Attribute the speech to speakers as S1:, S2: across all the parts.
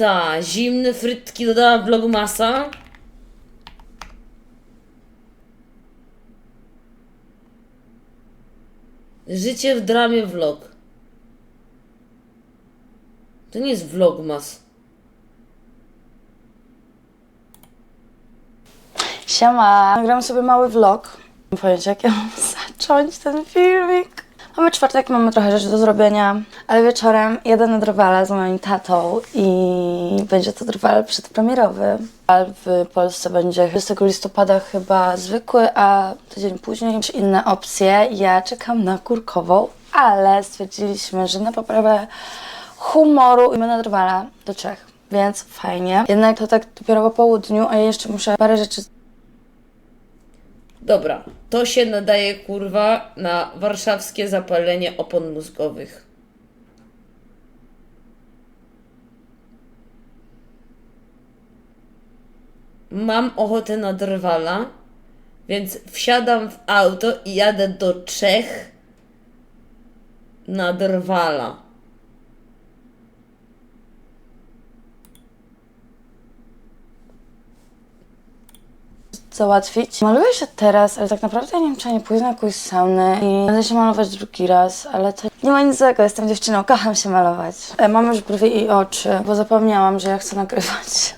S1: Ta, zimne frytki dodała vlogmasa. Życie w dramie vlog. To nie jest vlogmas.
S2: Siema, nagram sobie mały vlog. Nie wiem jak ja mam zacząć ten filmik. Mamy czwartek, mamy trochę rzeczy do zrobienia, ale wieczorem jadę na drwala z moim tatą i będzie to drwal przedpremierowy. W Polsce będzie 20 listopada chyba zwykły, a tydzień później inne opcje. Ja czekam na kurkową, ale stwierdziliśmy, że na poprawę humoru idziemy na drwala do Czech, więc fajnie. Jednak to tak dopiero po południu, a ja jeszcze muszę parę rzeczy
S1: Dobra, to się nadaje kurwa na warszawskie zapalenie opon mózgowych. Mam ochotę na drwala, więc wsiadam w auto i jadę do Czech na drwala.
S2: Załatwić. Maluję się teraz, ale tak naprawdę ja nie wiem, czy ja nie pójdę na jakąś saunę i będę się malować drugi raz, ale to nie ma nic złego, jestem dziewczyną, kocham się malować. E, Mam już brwi i oczy, bo zapomniałam, że ja chcę nagrywać.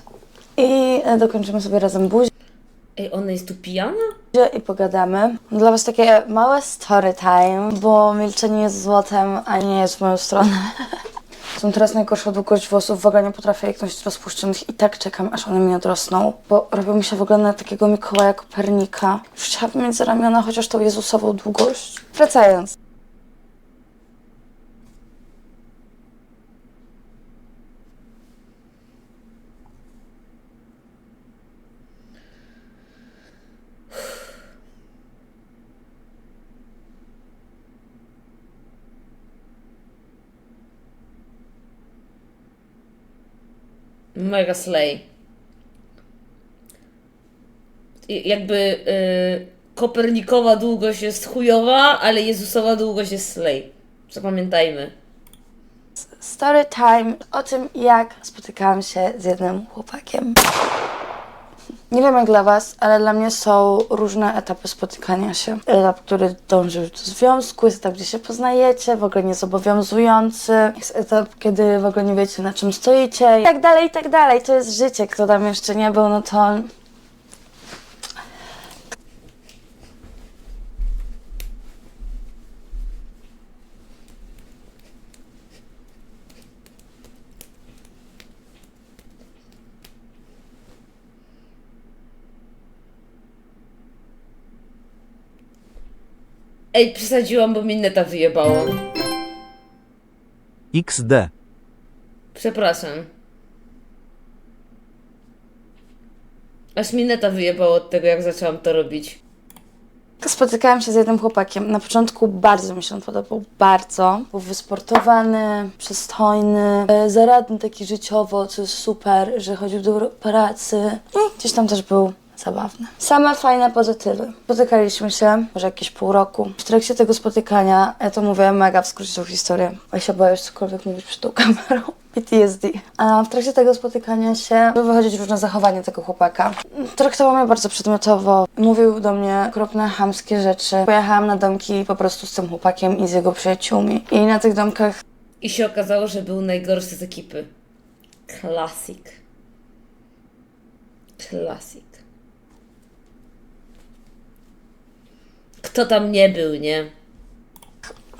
S2: I e, dokończymy sobie razem buzię
S1: Ej, ona jest tu pijana?
S2: i pogadamy. Dla was takie małe story time, bo milczenie jest złotem, a nie jest w moją stronę. Są teraz najgorsza długość włosów, w ogóle nie potrafię ich nosić rozpuszczonych i tak czekam, aż one mi odrosną, bo robią mi się w ogóle na takiego Mikołaja Kopernika. Już chciałabym mieć za ramiona chociaż tą Jezusową długość. Wracając.
S1: Mega slay. Jakby y, Kopernikowa długość jest chujowa, ale Jezusowa długość jest slay. Zapamiętajmy.
S2: Story time o tym, jak spotykałam się z jednym chłopakiem. Nie wiem jak dla Was, ale dla mnie są różne etapy spotykania się. Etap, który dąży do związku, jest etap, gdzie się poznajecie, w ogóle niezobowiązujący. Jest etap, kiedy w ogóle nie wiecie na czym stoicie i tak dalej, i tak dalej. To jest życie. Kto tam jeszcze nie był, no to
S1: Ej, przesadziłam, bo mi neta wyjebało.
S3: XD.
S1: Przepraszam. Aż mi neta wyjebało od tego, jak zaczęłam to robić.
S2: Spotykałam się z jednym chłopakiem. Na początku bardzo mi się on podobał. Bardzo. Był wysportowany, przystojny, e, zaradny taki życiowo, co jest super, że chodził do pracy. I gdzieś tam też był zabawny. Same fajne pozytywy. Spotykaliśmy się może jakieś pół roku. W trakcie tego spotykania, ja to mówię mega w skrócie tą historię, bo ja się boję już cokolwiek mówić przed tą kamerą. PTSD. A w trakcie tego spotykania się wychodzić różne zachowania tego chłopaka. Traktował mnie bardzo przedmiotowo. Mówił do mnie okropne, chamskie rzeczy. Pojechałam na domki po prostu z tym chłopakiem i z jego przyjaciółmi. I na tych domkach
S1: I się okazało, że był najgorszy z ekipy. Klasik. Klasik. Kto tam nie był, nie?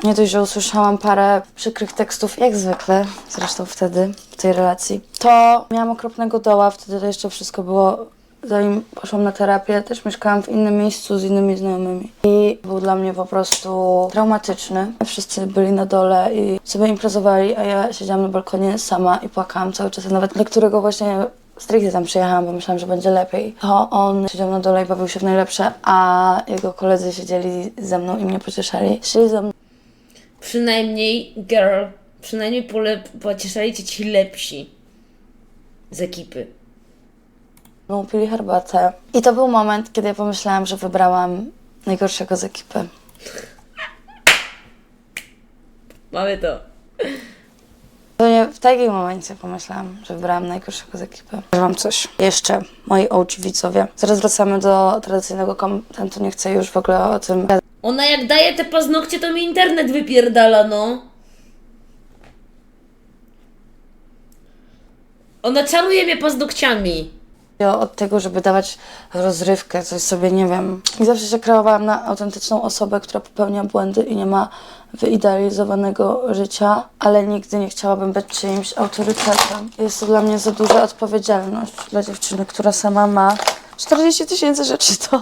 S2: nie dość, że usłyszałam parę przykrych tekstów, jak zwykle, zresztą wtedy, w tej relacji, to miałam okropnego doła, wtedy to jeszcze wszystko było, zanim poszłam na terapię, też mieszkałam w innym miejscu z innymi znajomymi. I był dla mnie po prostu traumatyczny. Wszyscy byli na dole i sobie imprezowali, a ja siedziałam na balkonie sama i płakałam cały czas, nawet do którego właśnie stricte tam przyjechałam, bo myślałam, że będzie lepiej. To on siedział na dole i bawił się w najlepsze, a jego koledzy siedzieli ze mną i mnie pocieszali. Siedzieli ze mną
S1: Przynajmniej, girl, przynajmniej pole, pocieszali cię ci lepsi z ekipy.
S2: No, pili herbatę. I to był moment, kiedy ja pomyślałam, że wybrałam najgorszego z ekipy.
S1: Mamy to.
S2: W takim momencie pomyślałam, że wybrałam najgorszego z ekipy. Wam coś. Jeszcze, moi OG widzowie. Zaraz wracamy do tradycyjnego kontentu, nie chcę już w ogóle o tym.
S1: Ona jak daje te paznokcie, to mi internet wypierdala, no. Ona czaruje mnie paznokciami.
S2: Od tego, żeby dawać rozrywkę, coś sobie, nie wiem. I zawsze się kreowałam na autentyczną osobę, która popełnia błędy i nie ma wyidealizowanego życia, ale nigdy nie chciałabym być czyimś autorytetem. Jest to dla mnie za duża odpowiedzialność dla dziewczyny, która sama ma 40 tysięcy rzeczy do,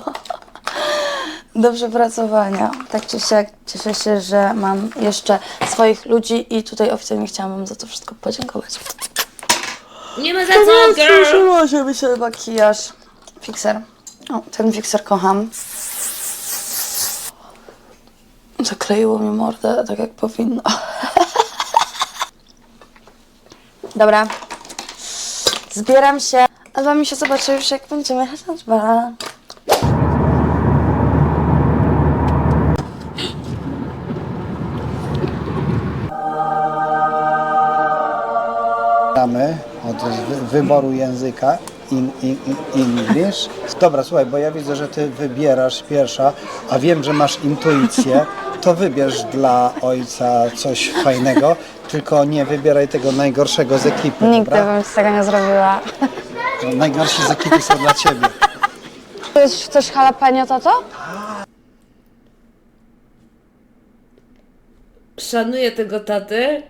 S2: do przepracowania. Tak czy siak cieszę się, że mam jeszcze swoich ludzi i tutaj oficjalnie chciałam za to wszystko podziękować.
S1: Nie ma za co, girl.
S2: Się mi się makijaż. Fixer. O, ten fixer kocham. Zakleiło mi mordę tak jak powinno. Dobra. Zbieram się. A z wami się zobaczę już jak będziemy jechać
S3: wyboru języka in, in, in, English. Dobra, słuchaj, bo ja widzę, że ty wybierasz pierwsza, a wiem, że masz intuicję, to wybierz dla ojca coś fajnego, tylko nie wybieraj tego najgorszego z ekipy,
S2: Nigdy
S3: dobra?
S2: bym z tego nie zrobiła.
S3: No, najgorsi z ekipy są dla ciebie.
S2: To jest coś jalapeno to to?
S1: Szanuję tego tatę.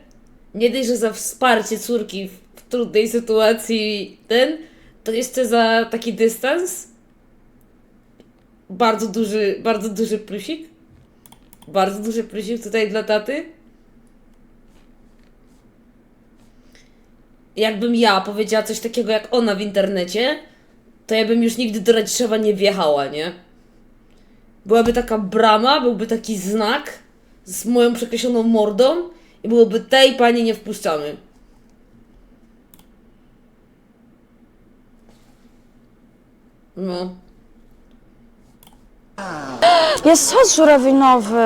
S1: Nie dość, że za wsparcie córki w, trudnej sytuacji ten, to jeszcze za taki dystans. Bardzo duży, bardzo duży plusik. Bardzo duży plusik tutaj dla taty. Jakbym ja powiedziała coś takiego jak ona w internecie, to ja bym już nigdy do Radziszewa nie wjechała, nie? Byłaby taka brama, byłby taki znak z moją przekreśloną mordą i byłoby tej pani nie wpuszczamy. No.
S2: Jest sos żurawinowy.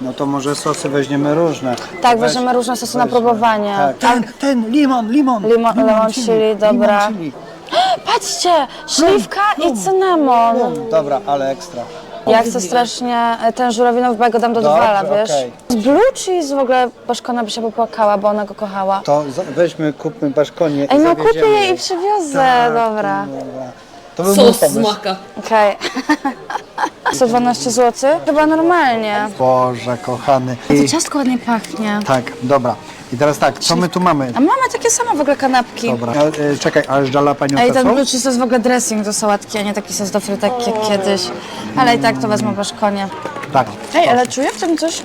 S3: No to może sosy weźmiemy różne.
S2: Tak,
S3: Weź-
S2: weźmiemy różne sosy na próbowanie.
S3: Tak, ten, ten, limon, limon.
S2: Limon- lemon chili, dobra.
S3: Limon chili.
S2: Patrzcie, śliwka i cynamon.
S3: Dobra, ale ekstra.
S2: Ja chcę strasznie e, ten żurawinowy, go dam do
S3: Dobrze,
S2: dwala, wiesz.
S3: okej.
S2: Z Blue cheese w ogóle Baszkona by się popłakała, bo ona go kochała.
S3: To za- weźmy, kupmy baszkonie
S2: Ej,
S3: i
S2: no
S3: zawieziemy
S2: kupię jej i
S3: jej.
S2: przywiozę,
S3: Tak,
S2: dobra.
S3: dobra. To był mój
S1: Sos
S3: pomysł.
S1: smaka.
S2: Okej. 112 zł? Chyba normalnie.
S3: Boże, kochany. I,
S2: Ciastko ładnie pachnie.
S3: tak, dobra. I teraz tak, co my tu mamy?
S2: A mamy takie same w ogóle kanapki.
S3: Dobra. A, e, czekaj, ale jalapeno
S2: Ej,
S3: to
S2: ten blue cheese to jest w ogóle dressing do sałatki, a nie taki sos do frytek jak kiedyś. Ale i tak to wezmę Baszkonie.
S3: Tak.
S2: Ej, ale czuję w tym coś?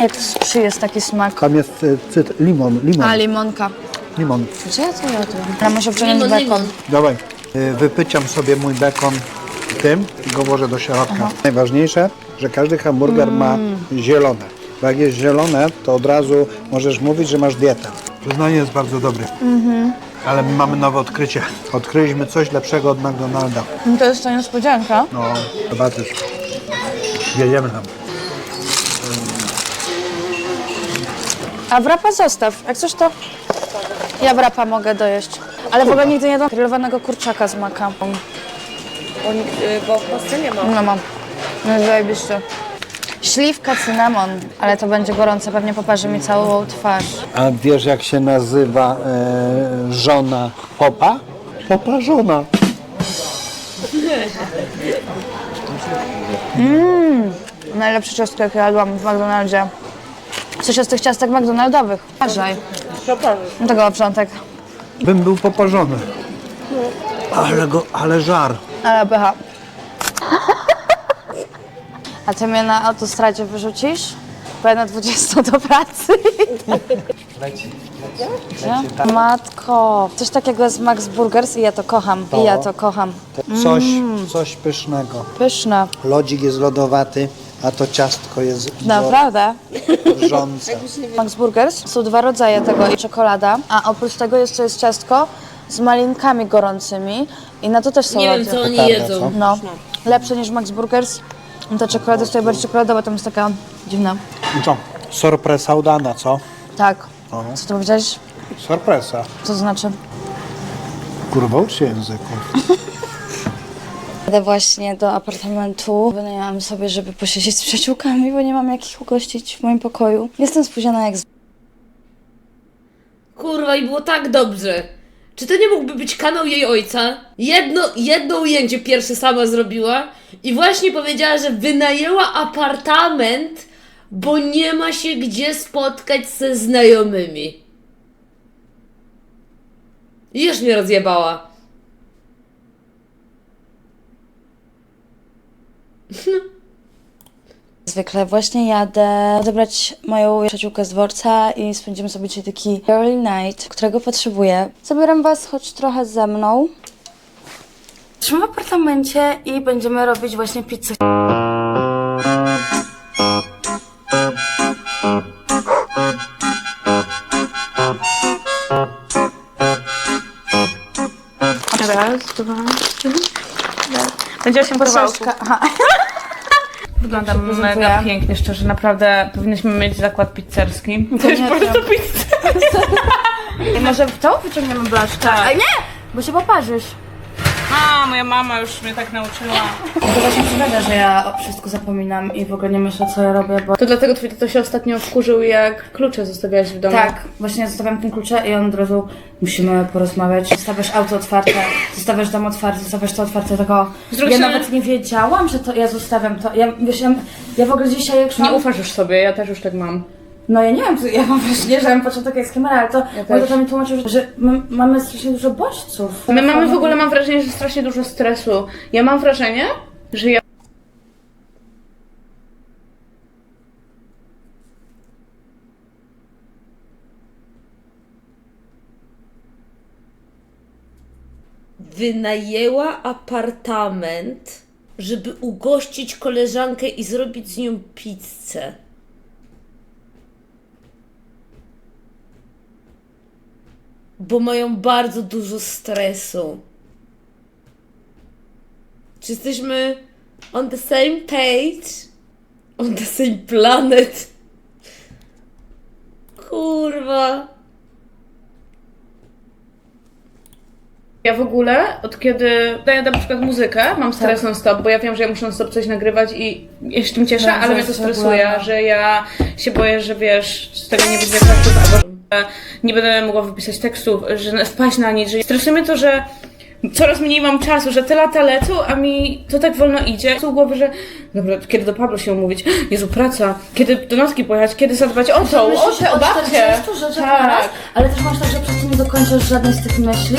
S2: Jak w jest taki smak.
S3: Tam jest e, cyt, limon, limon,
S2: A, limonka.
S3: limon.
S2: Gdzie ja to jadłam? Ale muszę wziąć bekon.
S3: Dawaj. E, Wypyciam sobie mój bekon tym i go włożę do środka. Najważniejsze, że każdy hamburger ma zielone. Bo jak jest zielone, to od razu możesz mówić, że masz dietę. Przyznanie jest bardzo dobry. Ale my mamy nowe odkrycie. Odkryliśmy coś lepszego od McDonalda.
S2: No To jest to niespodzianka.
S3: No, zobaczysz. Jedziemy tam.
S2: A wrapa zostaw. Jak coś to... Ja wrapa mogę dojeść. Ale w ogóle nigdy nie jadłam grillowanego kurczaka z maka.
S1: Bo w Polsce nie ma.
S2: No mam. No jest zajebiście. Śliwka, cynamon. Ale to będzie gorące, pewnie poparzy mi całą twarz.
S3: A wiesz jak się nazywa e, żona popa? Popa żona.
S2: Najlepsze ciastko, jakie jadłam w McDonaldzie. Coś jest z tych ciastek McDonaldowych. Uważaj. No Tego oprzątek.
S3: Bym był poparzony. Ale go, ale żar.
S2: Ale pycha. A ty mnie na autostradzie wyrzucisz? Bo ja na 20 do pracy. Nie? Matko. Coś takiego jest Max Burgers i ja to kocham. I ja to kocham.
S3: Coś, coś pysznego.
S2: Pyszne.
S3: Lodzik jest lodowaty, a to ciastko jest
S2: Naprawdę.
S3: wrzące.
S2: Max Burgers są dwa rodzaje tego i czekolada, a oprócz tego jeszcze jest ciastko z malinkami gorącymi i na to też są
S1: Nie wiem, co oni
S3: Petarda,
S1: jedzą.
S3: co?
S2: No, lepsze niż Max Burgers. Ta czekolada jest tutaj bardziej czekoladowa, tam jest taka dziwna.
S3: I Co? Sorpresa udana, co?
S2: Tak. Co to powiedziałeś?
S3: sorpresa.
S2: Co to znaczy?
S3: Kurwa, ucz się języków.
S2: Jadę właśnie do apartamentu. Wynajęłam sobie, żeby posiedzieć z przyjaciółkami, bo nie mam jak ich ugościć w moim pokoju. Jestem spóźniona jak z...
S1: Kurwa, i było tak dobrze. Czy to nie mógłby być kanał jej ojca? Jedno, jedno ujęcie pierwsze sama zrobiła i właśnie powiedziała, że wynajęła apartament, bo nie ma się gdzie spotkać ze znajomymi. I już mnie rozjebała.
S2: Zwykle właśnie jadę odebrać moją przyjaciółkę z dworca i spędzimy sobie dzisiaj taki early night, którego potrzebuję. Zabieram was choć trochę ze mną. Jesteśmy w apartamencie i będziemy robić właśnie pizzę.
S4: Raz, dwa, trzy. Będzie osiem kawałków.
S2: Troszeczkę- Aha. Dziękuję.
S4: mega pięknie, szczerze. Naprawdę powinniśmy mieć zakład pizzerski. To jest
S2: nie
S4: po prostu
S2: wiem.
S4: pizza.
S2: I może w tą wyciągniemy blaszkę?
S4: Tak.
S2: A nie! Bo się poparzysz.
S4: A, moja mama już mnie tak nauczyła.
S2: To właśnie przywada, że ja o wszystko zapominam i w ogóle nie myślę, co ja robię, bo...
S4: To dlatego twój tato się ostatnio wkurzył, jak klucze zostawiałaś w domu.
S2: Tak, właśnie zostawiam tym klucze i on od razu musimy porozmawiać. Zostawiasz auto otwarte, zostawiasz dom otwarty, zostawiasz to otwarte, tylko
S4: Z drugiej
S2: ja
S4: strony-
S2: nawet nie wiedziałam, że to ja zostawiam to. Ja, wiesz, ja, ja w ogóle dzisiaj jak szłam...
S4: Nie ufasz już sobie, ja też już tak mam.
S2: No ja nie wiem, ja mam wrażenie, że mam początek jak z kamery, ale to
S4: Ja
S2: mój tata mi tłumaczył, że, że my mamy strasznie dużo bodźców.
S4: My mamy w ogóle, mam wrażenie, że strasznie dużo stresu. Ja mam wrażenie, że ja
S1: Wynajęła apartament, żeby ugościć koleżankę i zrobić z nią pizzę. Bo mają bardzo dużo stresu. Czy jesteśmy on the same page? On the same planet? Kurwa.
S4: Ja w ogóle, od kiedy daję na przykład muzykę, mam stres non stop, bo ja wiem, że ja muszę stop coś nagrywać i ja się tym cieszę,
S2: Tak,
S4: ale mnie to stresuje, że ja się boję, że wiesz, z tego nie będzie efektów, albo że nie będę mogła wypisać tekstów, że wpaść na nic, że stresuje mnie to, że coraz mniej mam czasu, że te lata lecą, a mi to tak wolno idzie. Z głowy, że dobra, kiedy do Pablo się umówić, Jezu, praca, kiedy do nocki pojechać, kiedy zadbać o tą, o te, o babcię.
S2: 40 rzeczach na raz,
S4: Tak,
S2: ale też masz tak, że przez to nie dokończysz żadnej z tych myśli?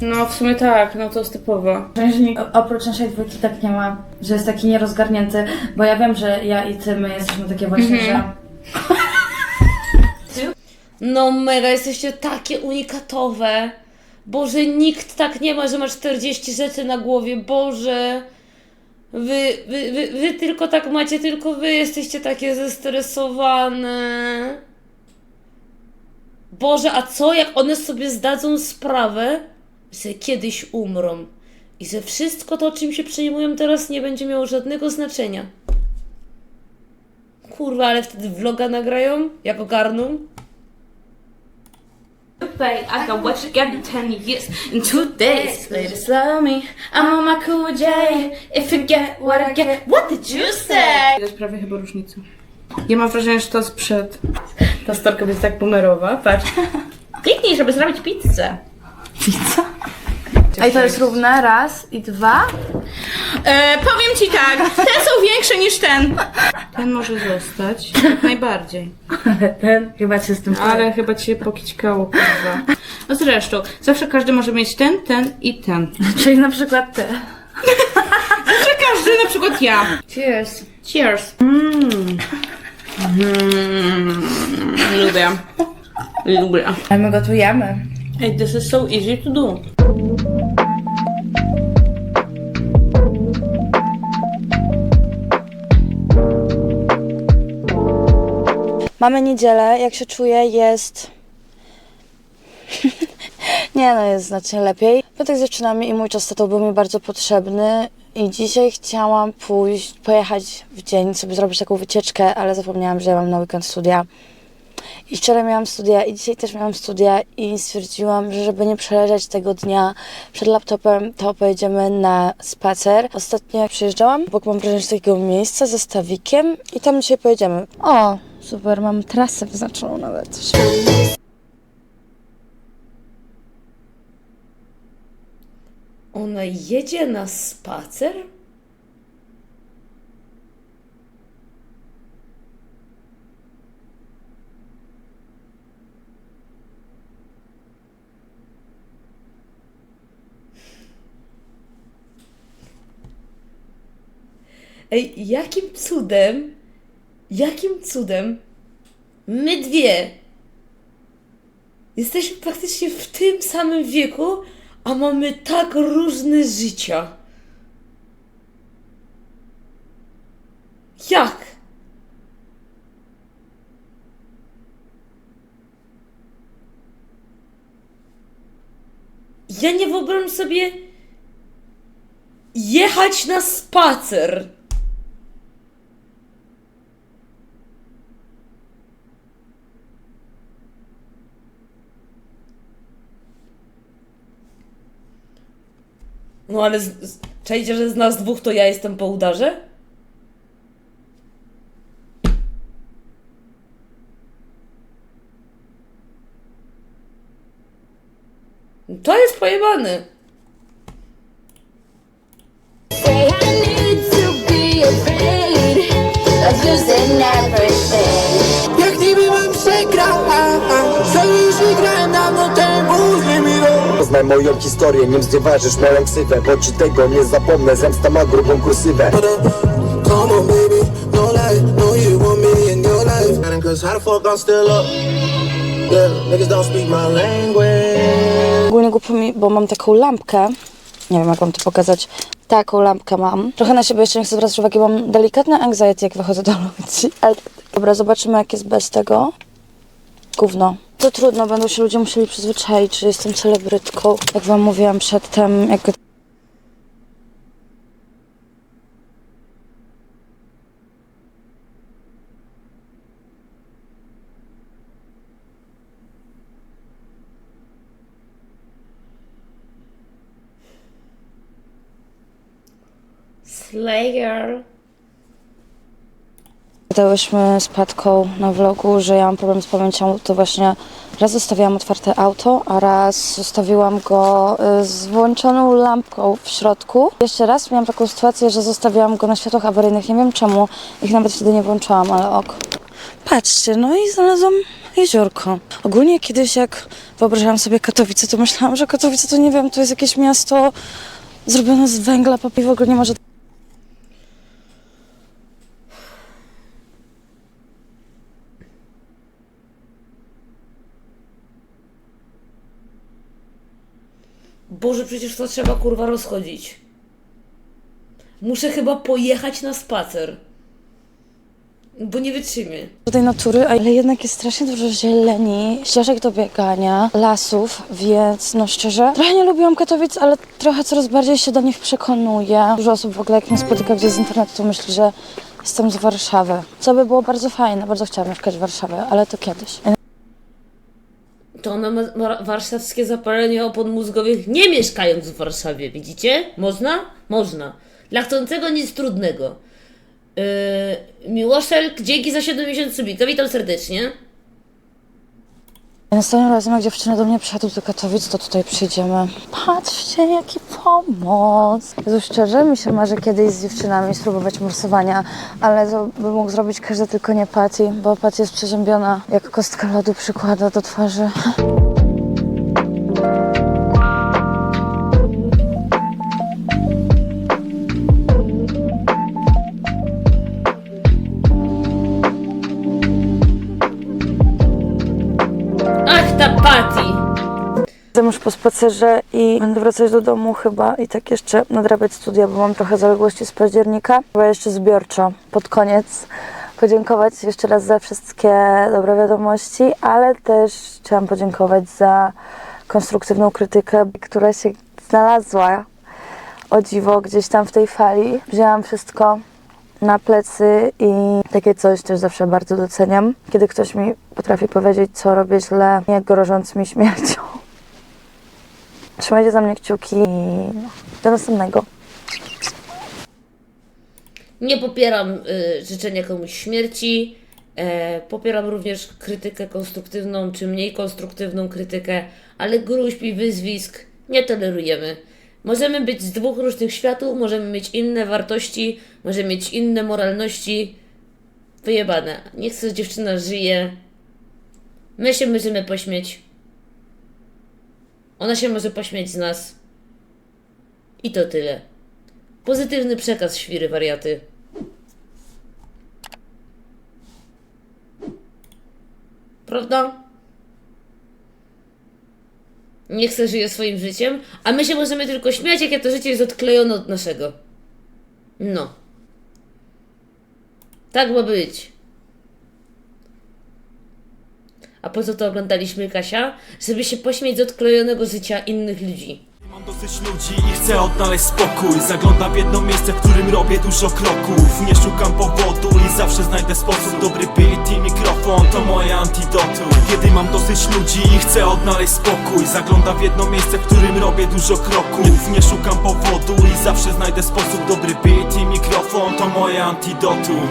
S4: no w sumie tak, no to jest typowo.
S2: Że nikt oprócz naszej dwójki tak nie ma, że jest taki nierozgarnięty, bo ja wiem, że ja i ty, my jesteśmy takie właśnie, że...
S1: No mega, jesteście takie unikatowe. Boże, nikt tak nie ma, że ma 40 rzeczy na głowie. Boże. Wy, wy, wy, wy tylko tak macie, tylko wy jesteście takie zestresowane. Boże, a co jak one sobie zdadzą sprawę, że kiedyś umrą i że wszystko to, czym się przejmują teraz, nie będzie miało żadnego znaczenia? Kurwa, ale wtedy vloga nagrają, jak ogarną.
S4: Babe, I can watch you 10 years in two days. Ladies love me, I'm on my cool J. If you get what I get, what did you say? Widać prawie chyba różnicę. Ja mam wrażenie, że to jest przed. Ta storka jest tak pomerowa, patrz. Kliknij, żeby zrobić pizzę.
S2: A i to jest równe, raz i dwa.
S4: E, powiem ci tak, te są większe niż ten. Ten może zostać, jak najbardziej.
S2: Ten chyba cię z tym
S4: Ale chyba ci się pokićkało, kurwa. No zresztą, zawsze każdy może mieć ten, ten i ten.
S2: Czyli na przykład ty.
S4: Że każdy, na przykład ja.
S2: Cheers.
S4: Cheers. Mm. Mm. Lubię. Lubię.
S2: A my gotujemy.
S4: Hey, this is so easy to do.
S2: Mamy niedzielę, jak się czuję, jest... nie no, jest znacznie lepiej. Piątek z i mój czas to był mi bardzo potrzebny. I dzisiaj chciałam pójść, pojechać w dzień, sobie zrobić taką wycieczkę, ale zapomniałam, że ja mam na weekend studia. I wczoraj miałam studia i dzisiaj też miałam studia i stwierdziłam, że żeby nie przeleżeć tego dnia przed laptopem, to pojedziemy na spacer. Ostatnio przyjeżdżałam, bo mam wrażenie takiego miejsca ze stawikiem i tam dzisiaj pojedziemy. O, super, mam trasę wyznaczoną nawet.
S1: Ona jedzie na spacer? Ej, jakim cudem, jakim cudem my dwie jesteśmy praktycznie w tym samym wieku, a mamy tak różne życia. Jak? Ja nie wyobrażam sobie jechać na spacer. No ale z, z, czajcie, że z nas dwóch to ja jestem po udarze? To jest
S5: everything.
S6: Jak niby bym przegrał Co już wygrałem dawno temu
S7: Poznaj moją historię, nim znieważysz moją ksywę Bo ci tego nie zapomnę, zemsta ma grubą kursywę
S6: Come on baby, no lie No you want me in your life Cause how the fuck I'm still up Yeah, niggas don't speak my language
S2: Ogólnie głupio mi, bo mam taką lampkę. Nie wiem, jak wam to pokazać. Taką lampkę mam. Trochę na siebie jeszcze nie chcę zwracać uwagi, mam delikatne anxiety, jak wychodzę do ludzi. Ale dobra, zobaczymy, jak jest bez tego. Gówno. To trudno, będą się ludzie musieli przyzwyczaić, że jestem celebrytką. Jak wam mówiłam przedtem, jak
S1: Slayer.
S2: Gadałyśmy z Patką na vlogu, że ja mam problem z pamięcią, to właśnie raz zostawiłam otwarte auto, a raz zostawiłam go y, z włączoną lampką w środku. Jeszcze raz miałam taką sytuację, że zostawiłam go na światłach awaryjnych, nie wiem czemu, ich nawet wtedy nie włączałam, ale ok. Patrzcie, no i znalazłam jeziorko. Ogólnie kiedyś jak wyobrażałam sobie Katowice, to myślałam, że Katowice to nie wiem, to jest jakieś miasto zrobione z węgla, papier, w ogóle nie ma
S1: Boże, przecież to trzeba kurwa rozchodzić. Muszę chyba pojechać na spacer. Bo nie wytrzymię.
S2: tej natury, ale jednak jest strasznie dużo zieleni, ścieżek do biegania, lasów, więc no szczerze, trochę nie lubiłam Katowic, ale trochę coraz bardziej się do nich przekonuję. Dużo osób w ogóle jak mnie spotyka gdzieś z internetu, to myśli, że jestem z Warszawy. Co by było bardzo fajne, bardzo chciałam mieszkać w Warszawie, ale to kiedyś.
S1: To ona ma, warszawskie zapalenie opon mózgowych nie mieszkając w Warszawie, widzicie? Można? Można. Dla chcącego nic trudnego. Yy, Miłoszelk, dzięki za 7 miesięcy subika, witam serdecznie.
S2: Następnym razem, jak dziewczyny do mnie przyjadą do Katowic, to tutaj przyjdziemy. Patrzcie, jaki pomoc! Jezu, szczerze, mi się marzy kiedyś z dziewczynami spróbować morsowania, ale to by mógł zrobić każdy, tylko nie Patty, bo Patty jest przeziębiona, jak kostka lodu przykłada do twarzy. Jestem już po spacerze i będę wracać do domu chyba i tak jeszcze nadrabiać studia, bo mam trochę zaległości z października. Chyba jeszcze zbiorczo, pod koniec podziękować jeszcze raz za wszystkie dobre wiadomości, ale też chciałam podziękować za konstruktywną krytykę, która się znalazła o dziwo gdzieś tam w tej fali. Wzięłam wszystko na plecy i takie coś też zawsze bardzo doceniam. Kiedy ktoś mi potrafi powiedzieć, co robię źle, nie grożąc mi śmiercią. Trzymajcie za mnie kciuki i do następnego.
S1: Nie popieram y, życzenia komuś śmierci. E, popieram również krytykę konstruktywną czy mniej konstruktywną krytykę, ale gruźb i wyzwisk nie tolerujemy. Możemy być z dwóch różnych światów, możemy mieć inne wartości, możemy mieć inne moralności. Wyjebane. Niech sobie dziewczyna żyje. My się możemy pośmieć. Ona się może pośmiać z nas. I to tyle. Pozytywny przekaz, świry wariaty. Prawda? Nie chce żyje swoim życiem, a my się możemy tylko śmiać, jakie to życie jest odklejone od naszego. No. Tak ma być. A po co to oglądaliśmy, Kasia? Żeby się pośmiać z odklejonego życia innych ludzi.
S8: Mam dosyć ludzi i chcę odnaleźć spokój. Zaglądam w jedno miejsce, w którym robię dużo kroków. Nie szukam powodu i zawsze znajdę sposób. Dobry beat i mikrofon to moje antidotum. Kiedy mam dosyć ludzi i chcę odnaleźć spokój Zaglądam w jedno miejsce, w którym robię dużo kroków. Nie szukam powodu i zawsze znajdę sposób. Dobry beat i mikrofon to moje antidotum